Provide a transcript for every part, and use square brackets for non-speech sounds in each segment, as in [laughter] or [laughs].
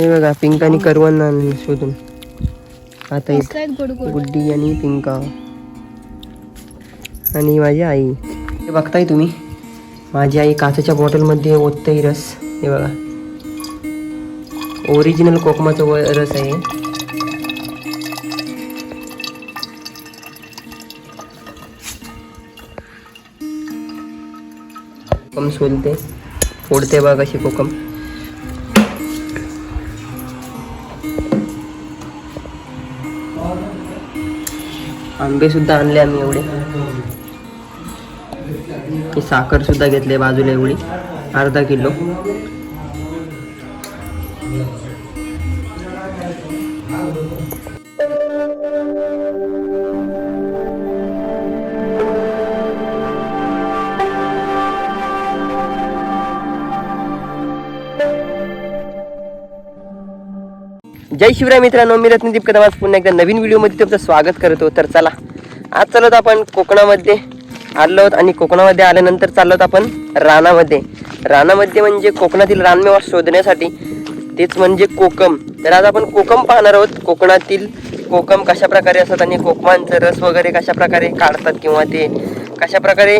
हे बघा पिंक आणि आणलं शोधून. आता गुड्डी आणि पिंका. आणि माझी आई. हे बघताय तुम्ही? माझी आई काचेच्या बॉटलमध्ये ओतते रस. हे बघा. ओरिजिनल कोकमाचा रस आहे कोकम सोलते. फोडते बघा कशी कोकम. आंबे सुद्धा आणले आम्ही एवढे. साखरसुद्धा साखर सुद्धा घेतली बाजूला एवढी. अर्धा किलो. जय शिवराय मित्रांनो मी रत्नदीप कदम आज पुन्हा एकदा नवीन व्हिडिओमध्ये तुमचं स्वागत करतो. तर चला आज चालत आपण कोकणामध्ये. आलो आहोत आणि कोकणामध्ये आल्यानंतर चाललो आहोत आपण रानामध्ये. रानामध्ये म्हणजे कोकणातील रानमेवा शोधण्यासाठी तेच म्हणजे कोकम. तर आज आपण कोकम पाहणार आहोत. कोकणातील कोकम कशा प्रकारे असतात आणि कोकमांचं रस वगैरे कशा प्रकारे काढतात किंवा ते कशा प्रकारे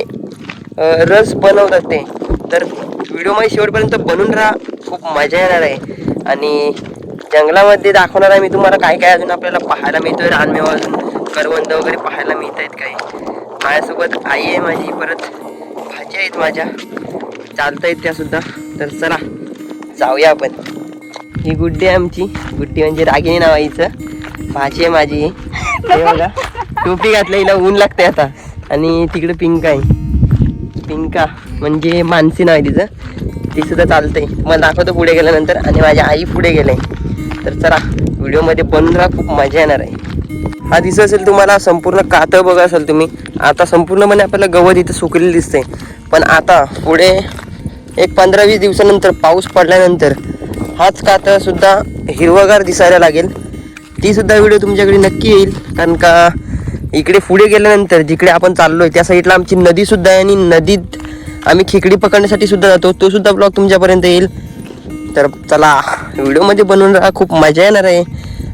रस बनवतात ते. तर व्हिडिओमध्ये शेवटपर्यंत बनून राहा. खूप मजा येणार आहे. आणि जंगलामध्ये दाखवणार आहे मी तुम्हाला काय काय अजून आपल्याला पाहायला मिळतोय. रानमेवा अजून करवंद वगैरे पाहायला मिळत आहेत काही. माझ्यासोबत आई आहे माझी परत भाजी आहेत माझ्या. चालता आहेत त्या सुद्धा. तर चला जाऊया आपण. ही गुड्डी आहे आमची. गुड्डी म्हणजे रागिणी नाव आहे भाजी आहे माझी. हे बघा टोपी घातलं हिला ऊन लागते आता. आणि तिकडे पिंक आहे. पिंका म्हणजे मानसी नाव आहे तिचं. ती सुद्धा चालते मला दाखवतो पुढे गेल्यानंतर. आणि माझी आई पुढे गेले. तर चला व्हिडिओमध्ये बंद राहा खूप मजा येणार आहे. हा दिसत असेल तुम्हाला संपूर्ण कातळ बघा असेल तुम्ही. आता संपूर्णपणे आपल्याला गवत इथं सुकलेलं दिसतंय. पण आता पुढे एक पंधरा वीस दिवसानंतर पाऊस पडल्यानंतर हाच कातळसुद्धा हिरवगार दिसायला लागेल. तीसुद्धा व्हिडिओ तुमच्याकडे नक्की येईल. कारण का इकडे पुढे गेल्यानंतर जिकडे आपण चाललो आहे त्या साईडला आमची नदीसुद्धा आहे आणि नदीत आम्ही खेकडी पकडण्यासाठी सुद्धा जातो. तो सुद्धा ब्लॉग तुमच्यापर्यंत येईल. तर चला व्हिडिओमध्ये बनवून राहा खूप मजा येणार आहे.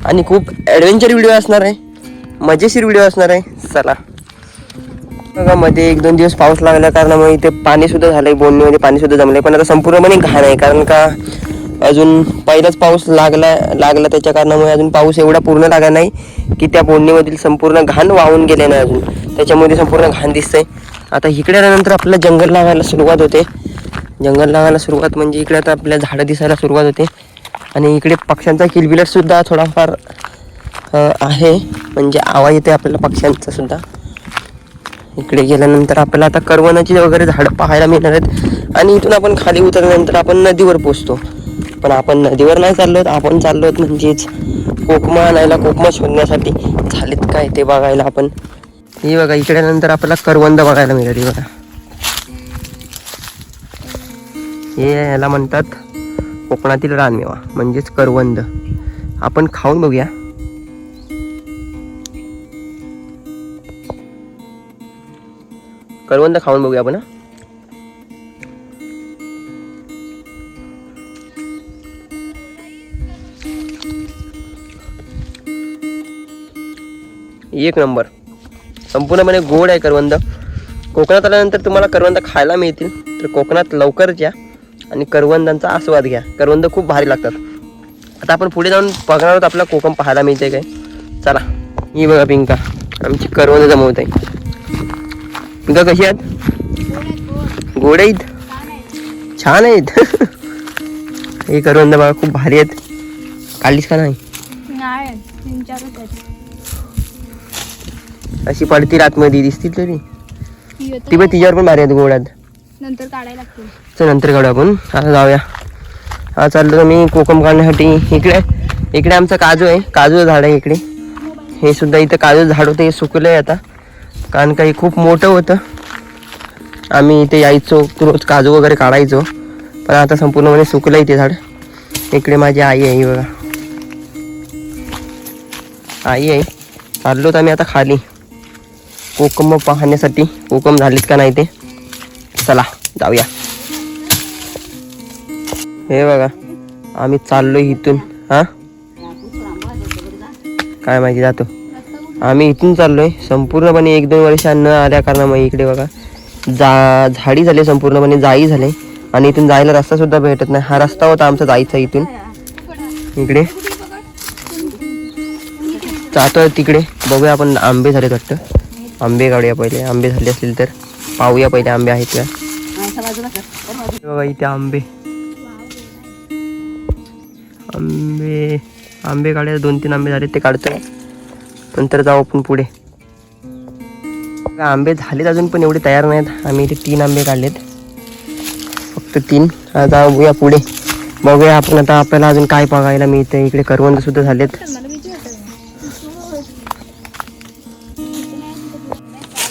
आणि खूप ॲडव्हेंचर व्हिडिओ असणार आहे. मजेशीर व्हिडिओ असणार आहे. चला. बघा मध्ये एक दोन दिवस पाऊस लागल्या कारणामुळे इथे पाणीसुद्धा झालं आहे बोलणीमध्ये पाणीसुद्धा जमलं आहे पण आता संपूर्णपणे घाण आहे कारण का अजून पहिलाच पाऊस लागला लागला त्याच्या कारणामुळे अजून पाऊस एवढा पूर्ण लागला नाही की त्या बोलणीमधील संपूर्ण घाण वाहून गेले नाही अजून. त्याच्यामध्ये संपूर्ण घाण दिसतंय. आता इकडे आल्यानंतर आपल्याला जंगल लागायला सुरुवात होते. जंगल लागायला सुरुवात म्हणजे इकडे आता आपल्या झाडं दिसायला सुरुवात होते. आणि इकडे पक्ष्यांचा किलबिलटसुद्धा थोडाफार आहे. म्हणजे आवाज येते आपल्याला पक्ष्यांचा सुद्धा. इकडे गेल्यानंतर आपल्याला आता करवनाची वगैरे झाडं पाहायला मिळणार आहेत. आणि इथून आपण खाली उतरल्यानंतर आपण नदीवर पोचतो पण आपण नदीवर नाही चाललो आपण चाललो म्हणजेच कोकमा आणायला कोकमा शोधण्यासाठी. झालेत काय ते बघायला आपण. हे बघा इकडे नंतर आपल्याला करवंद बघायला मिळाली. बघा. हे याला म्हणतात कोकणातील रानमेवा म्हणजेच करवंद. आपण खाऊन बघूया. करवंद खाऊन बघूया आपण एक नंबर. संपूर्णपणे गोड आहे करवंद. कोकणात आल्यानंतर तुम्हाला करवंद खायला मिळतील. तर कोकणात लवकरच या. आणि करवंदांचा आस्वाद घ्या. करवंद खूप भारी लागतात. आता आपण पुढे जाऊन बघणार आहोत आपल्याला कोकम पाहायला मिळते काय. चला ही बघा पिंका. आमची करवंद जमवत. आहे पिंका कशी आहेत? गोड आहेत? छान आहेत. [laughs] हे करवंद बघा खूप भारी आहेत. काढलीस का नाही? अशी पडती आतमध्ये दिसतील तरी. ती पण तिच्यावर पण भारी आहेत गोड आहेत. नंतर काढायला लागतील. तर नंतर काढू आपण. आता जाऊया. हा चाललो मी कोकम काढण्यासाठी. इकडे इकडे आमचं काजू आहे. काजू झाड आहे इकडे. हे सुद्धा इथं काजू झाड होतं. हे सुकलं आहे आता. कारण का हे खूप मोठं होतं. आम्ही इथे यायचो. रोज काजू वगैरे काढायचो. पण आता संपूर्णपणे सुकलं आहे ते झाड. इकडे माझी आई आहे बघा. आई आहे. चाललो तर आम्ही आता खाली. कोकम पाहण्यासाठी. कोकम झालीत का नाही ते. चला जाऊया. हे बघा आम्ही चाललो इथून हा? काय माहिती जातो. आम्ही इथून चाललोय संपूर्णपणे एक दोन वर्ष न आल्या कारणामुळे इकडे बघा जा झाडी झाली संपूर्णपणे जाई झाले. आणि इथून जायला रस्ता सुद्धा भेटत नाही. हा रस्ता होता आमचा जायचा इथून. इकडे. जातोय तिकडे. बघूया आपण आंबे झालेत वाटतं. आंबे काढूया पहिले. आंबे झाले असतील तर पाहूया पहिले आंबे आहेत का. बघा इथे आंबे. आंबे आंबे काढायला दोन तीन आंबे झाले ते काढतोय. नंतर जाऊ आपण पुढे. आंबे झालेत अजून पण एवढे तयार नाहीत. आम्ही इथे तीन आंबे काढलेत. फक्त तीन. आता जाऊया पुढे. बघूया आपण आता आपल्याला अजून काय बघायला मिळतं इकडे करवंद सुद्धा झालेत. त्याला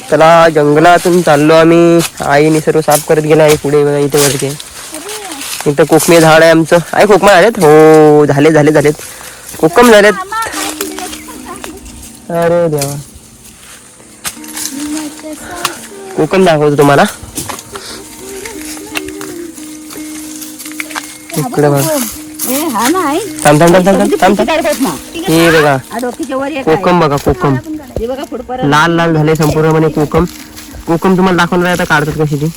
चला जंगलातून चाललो आम्ही. आईने सर्व साफ करत गेला आहे पुढे बघा इथे वरती. इथं कोकमे झाड आहे आमचं. आहे कोकमा झालेत? हो झाले झाले झालेत कोकम झालेत. अरे देवा. कोकम दाखवतो तुम्हाला. इकडे थांब थांब थांब थांब थांब थांब. हे बघा. कोकम बघा कोकम. लाल लाल झाले संपूर्णपणे कोकम. कोकम तुम्हाला दाखवणार आहे आता काढतात कशी ती.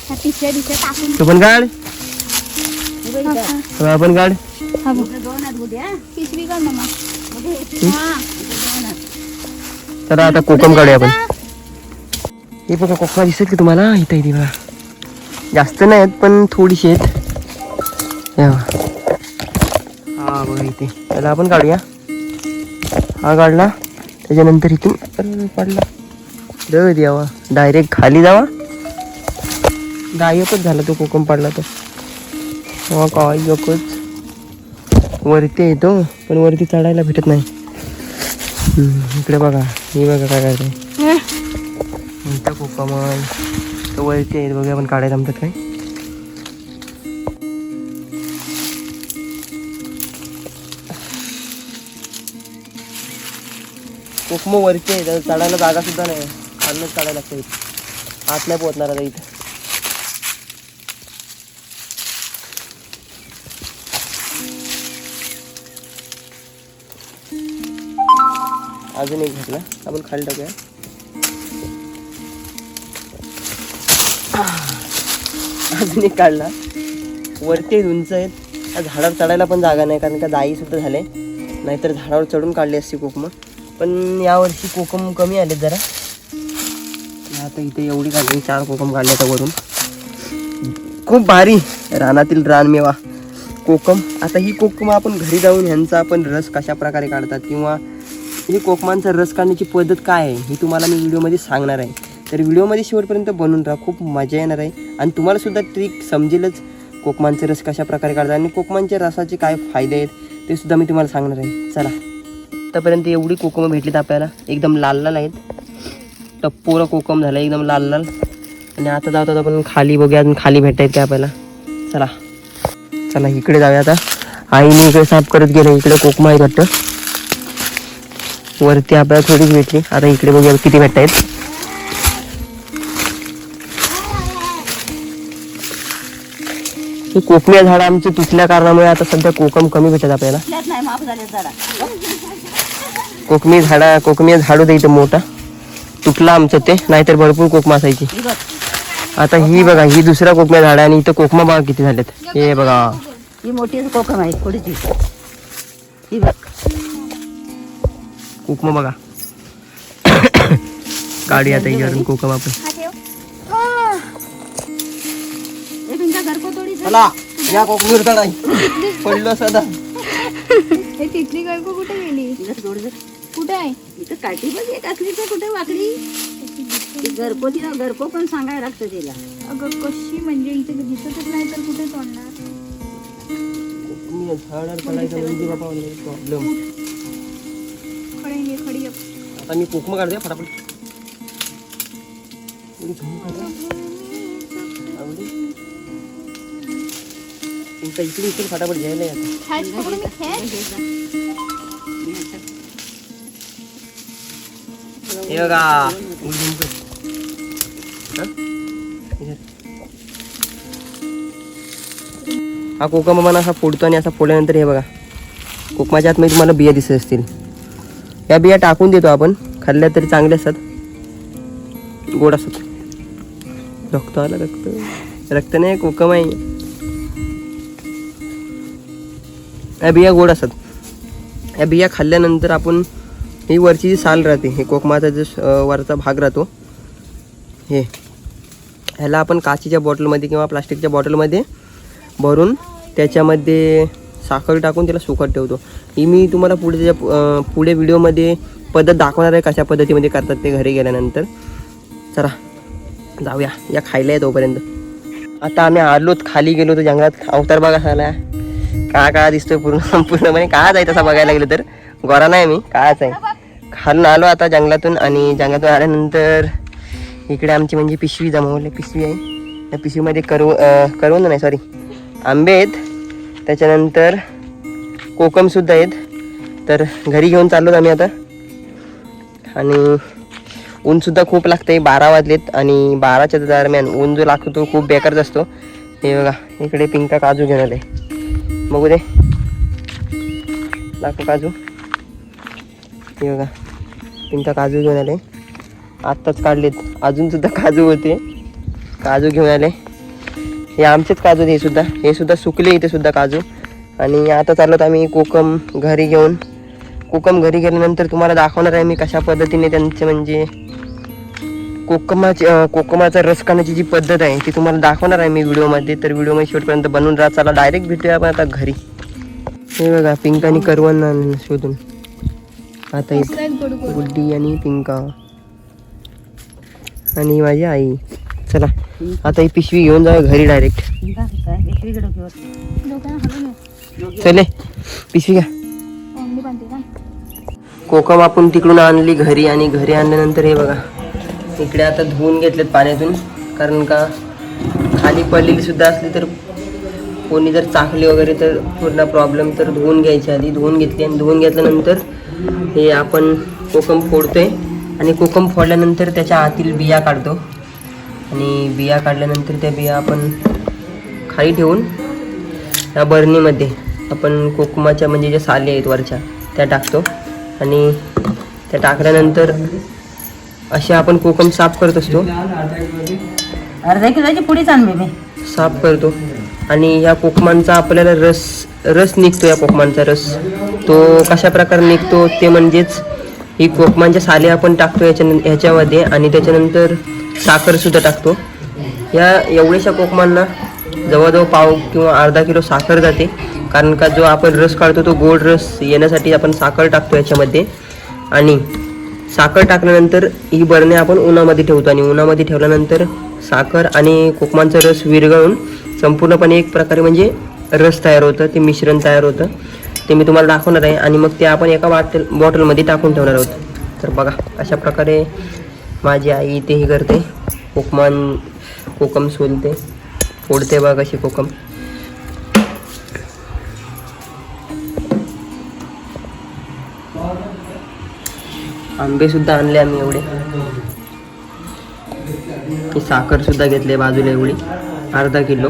तू पण काढ. आपण हा हा तर आता कोकम काढूया आपण. हे बघा कोकमा दिसत की तुम्हाला? इथं इथे बघा. जास्त नाही आहेत पण थोडीशी आहेत. हे बघा. हा इथे. त्याला आपण काढूया. हा काढला. त्याच्यानंतर इथून पडला. दळ द्यावा डायरेक्ट खाली जावा. गायबच झाला तो कोकम पडला तर हा काय एकच वरती येतो पण वरती चढायला भेटत नाही. इकडे बघा हे बघा काय काय इथं कोकमल तर वरती आहेत बघा आपण काढायला जमतात काय? कोकम वरती आहे चढायला जागा सुद्धा नाही. खालनंच काढायला लागतं इथं. आत नाही पोहोचणार आता इथं. अजून एक घेतला. आपण खाली टाकूया. अजून एक काढला. वरती उंच आहेत. त्या झाडावर चढायला पण जागा नाही कारण का जाई सुद्धा झाले. नाहीतर झाडावर चढून काढली असती कोकम. पण यावर्षी कोकम कमी आले जरा. आता इथे एवढी काढली चार कोकम काढले आता वरून. खूप भारी रानातील रानमेवा कोकम. आता ही कोकम आपण घरी जाऊन ह्यांचा आपण रस कशा प्रकारे काढतात किंवा ही कोकमांचा रस काढण्याची पद्धत काय आहे ही तुम्हाला मी व्हिडिओमध्ये सांगणार आहे. तर व्हिडिओमध्ये शेवटपर्यंत बनून राहा खूप मजा येणार आहे. आणि तुम्हालासुद्धा ट्रिक समजेलच कोकमांचे रस कशा प्रकारे काढतात आणि कोकमांच्या रसाचे काय फायदे आहेत ते सुद्धा मी तुम्हाला सांगणार आहे. चला. आतापर्यंत एवढी कोकमं भेटलीत आपल्याला एकदम लाल लाल आहेत. टप्पोरं कोकम झालं एकदम लाल लाल. आणि आता जाऊत आपण खाली बघूया अजून खाली भेटत आहेत काय आपल्याला. चला. चला इकडे जाऊया आता. आईने इकडे साफ करत गेलं इकडे कोकमा आहे वाटतं. वरती आपल्याला थोडीच भेटली. आता इकडे बघूया किती भेटत आहेत कोकमिया झाडं आमची तुटल्या कारणामुळे आता सध्या कोकम कमी भेटत आपल्याला. कोकमी झाडा कोकमी झाड होतं इथं मोठा. तुटला आमचं ते नाहीतर भरपूर कोकमा असायची. आता ही बघा ही दुसऱ्या कोकम्या झाड आणि इथं कोकमा बघा किती झालेत. हे बघा. ही मोठी कोकम आहे थोडीची ही बघ. कोकमा बघा. काढी आता याच्यावरून कोकम आपण. हा हे पडलो सदा. हे तिथली गळको कुठे गेली? कुठे आहे? इथं काठी बघ एक असली तर कुठे वाकडी? ती घरपोती ना घरको पण सांगायला लागतं तिला. अगं कशी म्हणजे? इथे दिसतच नाही तर कुठे तोडणार? झाडावर म्हणजे प्रॉब्लेम ये. आता मी कोकमा काढते फटाफट एवढी झोप काढा. आवडी. तुमचा इकडे इकडे फटाफट घ्यायला या आता. खेच पकडून मी खेच. हे बघा एवढी झुंप आहे. हा? हे धर. हा कोकम मन असा फोडतो आणि असा फोडल्यानंतर हे बघा कोकमाच्या आतमध्ये तुम्हाला बिया दिसत असतील या बिया टाकून देतो आपण. खाल्ल्या तरी चांगल्या असतात. गोड असतात. रक्त आलं रक्त. रक्त नाही कोकम आहे. या बिया गोड असतात. या बिया खाल्ल्यानंतर आपण ही वरची जी साल राहते हे कोकमाचा जो स- वरचा भाग राहतो हे. ह्याला आपण काचेच्या बॉटलमध्ये किंवा प्लास्टिकच्या बॉटलमध्ये भरून त्याच्यामध्ये साखर टाकून त्याला सुकत ठेवतो. ही मी तुम्हाला पुढे त्याच्या पुढे व्हिडिओमध्ये पद्धत दाखवणार आहे कशा पद्धतीमध्ये करतात ते घरी गेल्यानंतर. चला जाऊया. या खायला आहे तोपर्यंत. आता आम्ही आलोत खाली गेलो होतो जंगलात. अवतार बघा झाला का काळा दिसतोय पूर्ण पूर्णपणे. काळाच आहे तसा बघायला गेलं तर. गोरा नाही मी कायच आहे. खालून आलो आता जंगलातून आणि जंगलातून आल्यानंतर इकडे आमची म्हणजे पिशवी जमवली. पिशवी आहे. त्या पिशवीमध्ये करव अं, करवंद नाही सॉरी आंबे आहेत. त्याच्यानंतर कोकमसुद्धा आहेत. तर घरी घेऊन चाललो आम्ही आता. आणि ऊनसुद्धा खूप लागते बारा वाजलेत आणि बाराच्या दरम्यान ऊन जो लागतो तो खूप बेकारच असतो. हे बघा इकडे पिंका काजू घेऊन आले. बघू दे. दाखव काजू. हे बघा पिंका काजू घेऊन आले. आत्ताच काढलेत. अजून सुद्धा काजू होते. काजू घेऊन आले. हे आमचेच काजू हे सुद्धा. हे सुद्धा सुकले इथे सुद्धा काजू. आणि आता चाललो आम्ही कोकम घरी घेऊन. कोकम घरी गेल्यानंतर तुम्हाला दाखवणार आहे मी कशा पद्धतीने त्यांचे म्हणजे कोकमाची कोकमाचा रस काढण्याची जी पद्धत आहे ती तुम्हाला दाखवणार आहे मी व्हिडिओमध्ये. तर व्हिडिओमध्ये शेवटपर्यंत बनवून राहा. चला डायरेक्ट भेटूया आपण आता घरी. हे बघा पिंकानी करवण आणलं शोधून. आता इथं गुड्डी आणि पिंका. आणि माझी आई. चला आता ही पिशवी घेऊन जाऊया घरी डायरेक्ट. चले पिशवी घ्या. कोकम आपण तिकडून आणली घरी आणि घरी आणल्यानंतर हे बघा इकडे आता धुवून घेतलेत पाण्यातून कारण का खाली पडलेली सुद्धा असली तर कोणी जर चाकली वगैरे तर पूर्ण प्रॉब्लेम तर धुवून घ्यायची आधी धुवून घेतली आणि धुवून घेतल्यानंतर हे आपण कोकम फोडतोय आणि कोकम फोडल्यानंतर त्याच्या आतील बिया काढतो. आणि बिया काढल्यानंतर त्या बिया आपण खाली ठेवून या बरणीमध्ये आपण कोकमाच्या म्हणजे ज्या साली आहेत वरच्या त्या टाकतो. आणि त्या टाकल्यानंतर असे आपण कोकम साफ करत असतो. अर्धा किलोची आणली मी साफ करतो. आणि ह्या कोकमांचा आपल्याला रस रस निघतो या कोकमांचा रस. तो कशा प्रकारे निघतो ते म्हणजेच ही कोकमांच्या साले आपण टाकतो याच्या ह्याच्यामध्ये आणि त्याच्यानंतर साखरसुद्धा टाकतो. या एवढ्याशा कोकमांना जवळजवळ पाव किंवा अर्धा किलो साखर जाते. कारण का जो आपण रस काढतो तो गोड रस येण्यासाठी आपण साखर टाकतो याच्यामध्ये. आणि साखर टाकल्यानंतर ही बरणे आपण उन्हामध्ये ठेवतो आणि उन्हामध्ये ठेवल्यानंतर साखर आणि कोकमांचा रस विरघळून संपूर्णपणे एक प्रकारे म्हणजे रस तयार होतं ते मिश्रण तयार होतं. ते मी तुम्हाला दाखवणार आहे आणि मग ते आपण एका बॉटल बॉटलमध्ये टाकून ठेवणार आहोत. तर बघा अशा प्रकारे माझी आई इथे हे करते. कोकमान कोकम सोलते. फोडते बघा अशी कोकम. आंबे सुद्धा आणले आम्ही एवढे. साखर सुद्धा घेतली बाजूला एवढी. अर्धा किलो.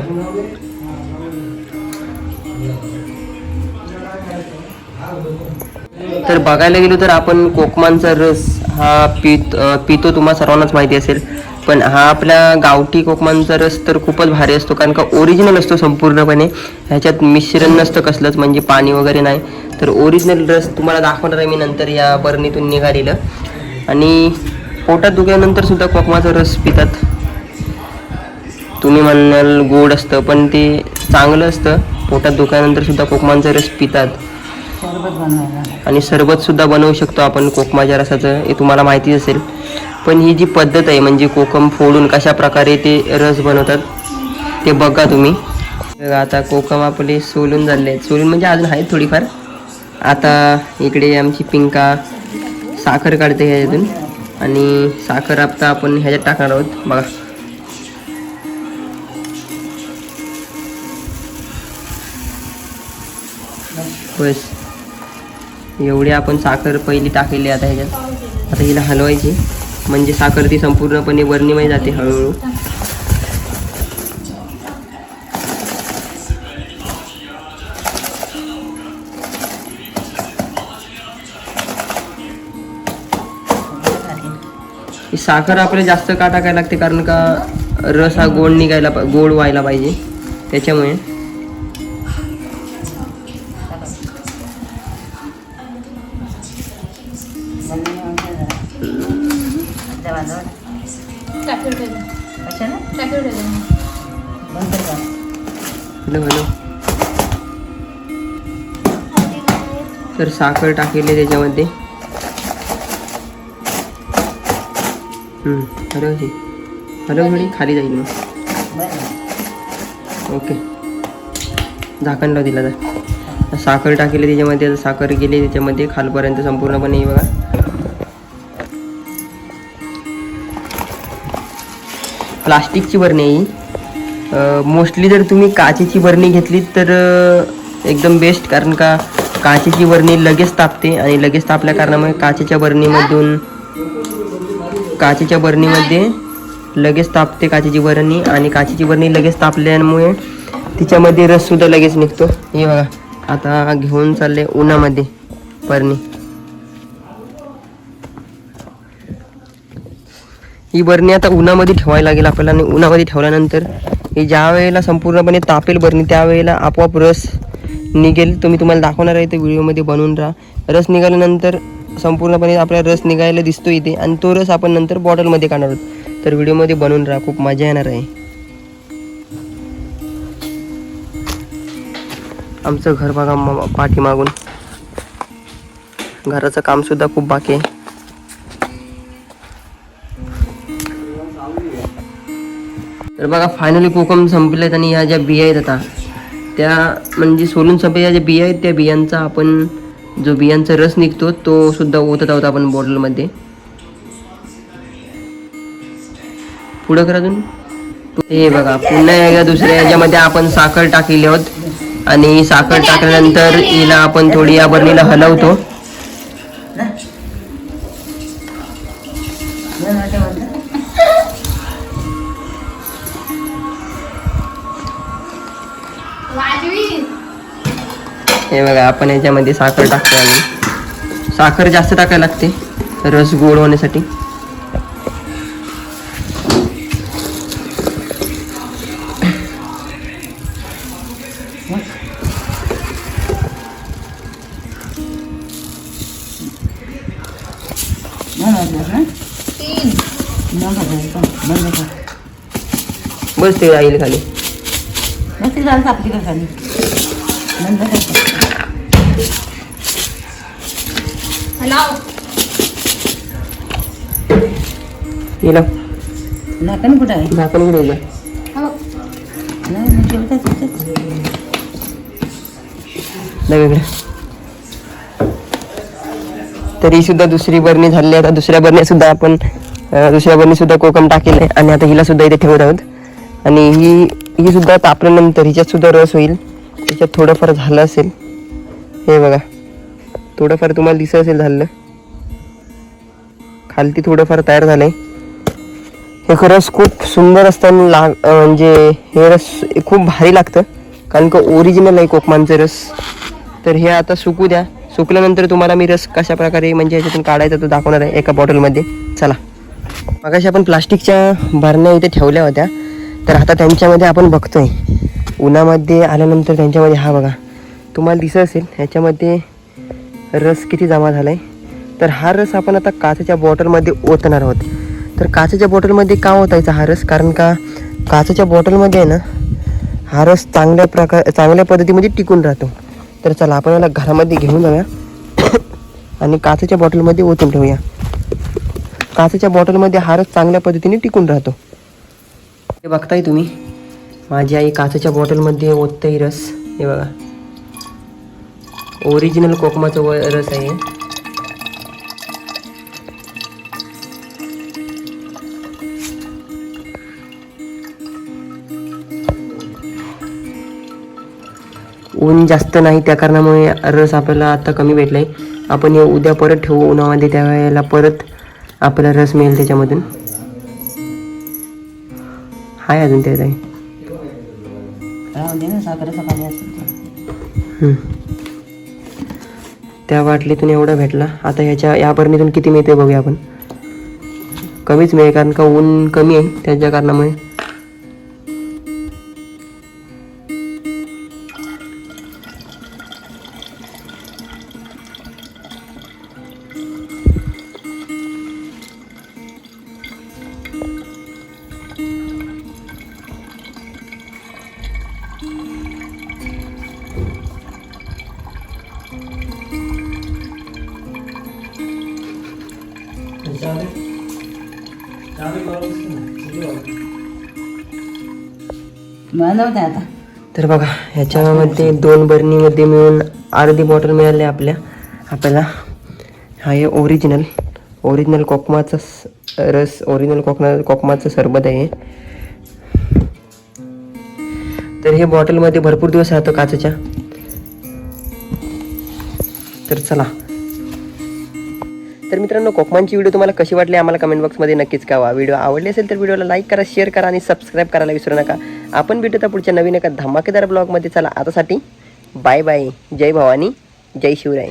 तर बघायला गेलो तर आपण कोकमांचा रस हा पित पितो तुम्हाला सर्वांनाच माहिती असेल. पण हा आपल्या गावठी कोकमांचा रस तर खूपच भारी असतो कारण का ओरिजिनल असतो संपूर्णपणे. ह्याच्यात मिश्रण नसतं कसलंच म्हणजे पाणी वगैरे नाही. तर ओरिजिनल रस तुम्हाला दाखवणार आहे मी नंतर या बरणीतून निघालेलं. आणि पोटात दुखल्यानंतर सुद्धा कोकमाचा रस पितात. तुम्ही म्हणाल गोड असतं पण ते चांगलं असतं. पोटात दुखल्यानंतर सुद्धा कोकमांचा रस पितात. आणि सरबत सुद्धा बनवू शकतो आपण कोकमाच्या रसाचं हे तुम्हाला माहिती असेल. पण ही जी पद्धत आहे म्हणजे कोकम फोडून कशा प्रकारे ते रस बनवतात ते बघा तुम्ही. बघा आता कोकम आपले सोलून झाले आहेत. सोलून म्हणजे अजून आहेत थोडीफार. आता इकडे आमची पिंका साखर काढते ह्याच्यातून. आणि साखर आता आपण ह्याच्यात टाकणार आहोत. बघा. बस. एवढी आपण साखर पहिली टाकलेली आता ह्याच्यात. आता हिला हलवायची. म्हणजे साखर ती संपूर्णपणे वरणीमय जाते हळूहळू. साखर आपल्याला जास्त का टाकायला लागते? कारण का रस हा गोड निघायला गोड व्हायला पाहिजे. त्याच्यामुळे. Hello hello. तर साखर टाकलेली त्याच्यामध्ये. ती. हलव थोडी खाली जाईल मग. ओके. झाकण लाव दिला तर. साखर टाकली त्याच्यामध्ये आता साखर गेली त्याच्यामध्ये खालपर्यंत संपूर्णपणे हे बघा. प्लास्टिकची बरणी आहे मोस्टली जर तुम्ही काचेची बरणी घेतली तर एकदम बेस्ट कारण का काचेची बरणी लगेच तापते आणि लगेच तापल्या कारणामुळे काचेच्या बरणीमधून काचेच्या बरणीमध्ये लगेच तापते काचेची बरणी आणि काचेची बरणी लगेच तापल्यामुळे तिच्यामध्ये रससुद्धा लगेच निघतो. हे बघा आता घेऊन चालले उन्हामध्ये बरणी ही बरणी आता उन्हामध्ये ठेवायला लागेल आपल्याला. आणि उन्हामध्ये ठेवल्यानंतर ही ज्या वेळेला संपूर्णपणे तापेल बरणी त्यावेळेला आपोआप रस निघेल. तुम्ही तुम्हाला दाखवणार आहे ते व्हिडिओमध्ये बनवून राहा. रस निघाल्यानंतर संपूर्णपणे आपल्याला रस निघायला दिसतो इथे. आणि तो रस आपण नंतर बॉटलमध्ये काढणार आहोत. तर व्हिडिओमध्ये बनवून राहा खूप मजा येणार आहे. आमचं घर बघा पाठीमागून. घराचं कामसुद्धा खूप बाकी आहे. तर बघा फायनली कोकम संपलेत आणि ह्या ज्या बिया आहेत आता त्या म्हणजे सोलून संपल्या ज्या बिया आहेत त्या बियांचा आपण जो बियांचा रस निघतो तो सुद्धा ओतत आहोत आपण बॉटलमध्ये पुढं करा अजून. हे बघा पुन्हा या दुसऱ्या याच्यामध्ये आपण साखर टाकलेली आहोत. आणि साखर टाकल्यानंतर हिला आपण थोडी या बरणीला हलवतो. हे बघा आपण याच्यामध्ये साखर टाकतो आणि साखर जास्त टाकायला लागते. रस गोड होण्यासाठी. बस ते राहील खाली. बस ते झालं आपली झाकण आहे? जेवताच होतेच. नाही वेगळं तर ही सुद्धा दुसरी बरणी झाली आता दुसऱ्या बरणी सुद्धा आपण दुसऱ्या बरणी सुद्धा कोकम टाकेल आहे आणि आता हिला सुद्धा इथे ठेवत आहोत. आणि ही ही सुद्धा तापल्यानंतर हिच्यात सुद्धा रस होईल. त्याच्यात थोडंफार झालं असेल. हे बघा. थोडंफार तुम्हाला दिसत असेल झालं. खालती थोडंफार तयार झालंय. हे खरंच खूप सुंदर असताना लाग म्हणजे हे रस खूप भारी लागतं. कारण का ओरिजिनल आहे कोकमांचं रस. तर हे आता सुकू द्या. सुकल्यानंतर तुम्हाला मी रस कशा प्रकारे म्हणजे याच्यातून काढायचा तो दाखवणार आहे एका बॉटलमध्ये चला. मगाशी आपण प्लास्टिकच्या भरण्या इथे ठेवल्या होत्या. तर आता त्यांच्यामध्ये आपण बघतोय. उन्हामध्ये आल्यानंतर त्यांच्यामध्ये हा बघा. तुम्हाला दिसत असेल ह्याच्यामध्ये रस किती जमा झाला आहे तर हा रस आपण आता काचेच्या बॉटलमध्ये ओतणार आहोत. तर काचेच्या बॉटलमध्ये का ओतायचा हा रस? कारण का काचेच्या बॉटलमध्ये आहे ना हा रस चांगल्या प्रकार चांगल्या पद्धतीमध्ये टिकून राहतो. तर चला आपण याला घरामध्ये घेऊन जाऊया. [coughs] आणि काचेच्या बॉटलमध्ये ओतून ठेवूया. काचेच्या बॉटलमध्ये हा रस चांगल्या पद्धतीने टिकून राहतो. हे बघताय तुम्ही माझी आई काचेच्या बॉटलमध्ये ओतताय रस. हे बघा. ओरिजिनल कोकमाचं व रस आहे. ऊन जास्त नाही त्या कारणामुळे रस आपल्याला आता कमी भेटलाय आपण हे उद्या परत ठेवू उन्हामध्ये त्यावेळेला परत आपल्याला रस मिळेल त्याच्यामधून अजून आहे राहू दे ना साखरेचा पाणी. त्या बाटलीतून एवढा भेटला. आता ह्याच्या या बरणीतून किती मिळते बघूया आपण. कमीच मिळेल कारण का ऊन कमी आहे त्याच्या कारणामुळे. बनवते आता. तर बघा ह्याच्यामध्ये दोन बरणीमध्ये मिळून अर्धी बॉटल मिळाली आपल्या. आपल्याला हा आहे ओरिजिनल ओरिजिनल कोकमाचा स- रस ओरिजिनल कोकणा कोकमाचं सरबत आहे तर हे बॉटलमध्ये भरपूर दिवस राहतो काचेच्या. तर चला तर मित्रांनो कोकमांची व्हिडिओ तुम्हाला कशी वाटली आम्हाला कमेंट बॉक्समध्ये नक्कीच कळवा. व्हिडिओ आवडली असेल तर व्हिडिओला लाईक करा शेअर करा आणि सबस्क्राईब करायला विसरू नका. आपण भेटू तर पुढच्या नवीन एका धमाकेदार ब्लॉगमध्ये चला आतासाठी बाय बाय जय भवानी जय शिवराय.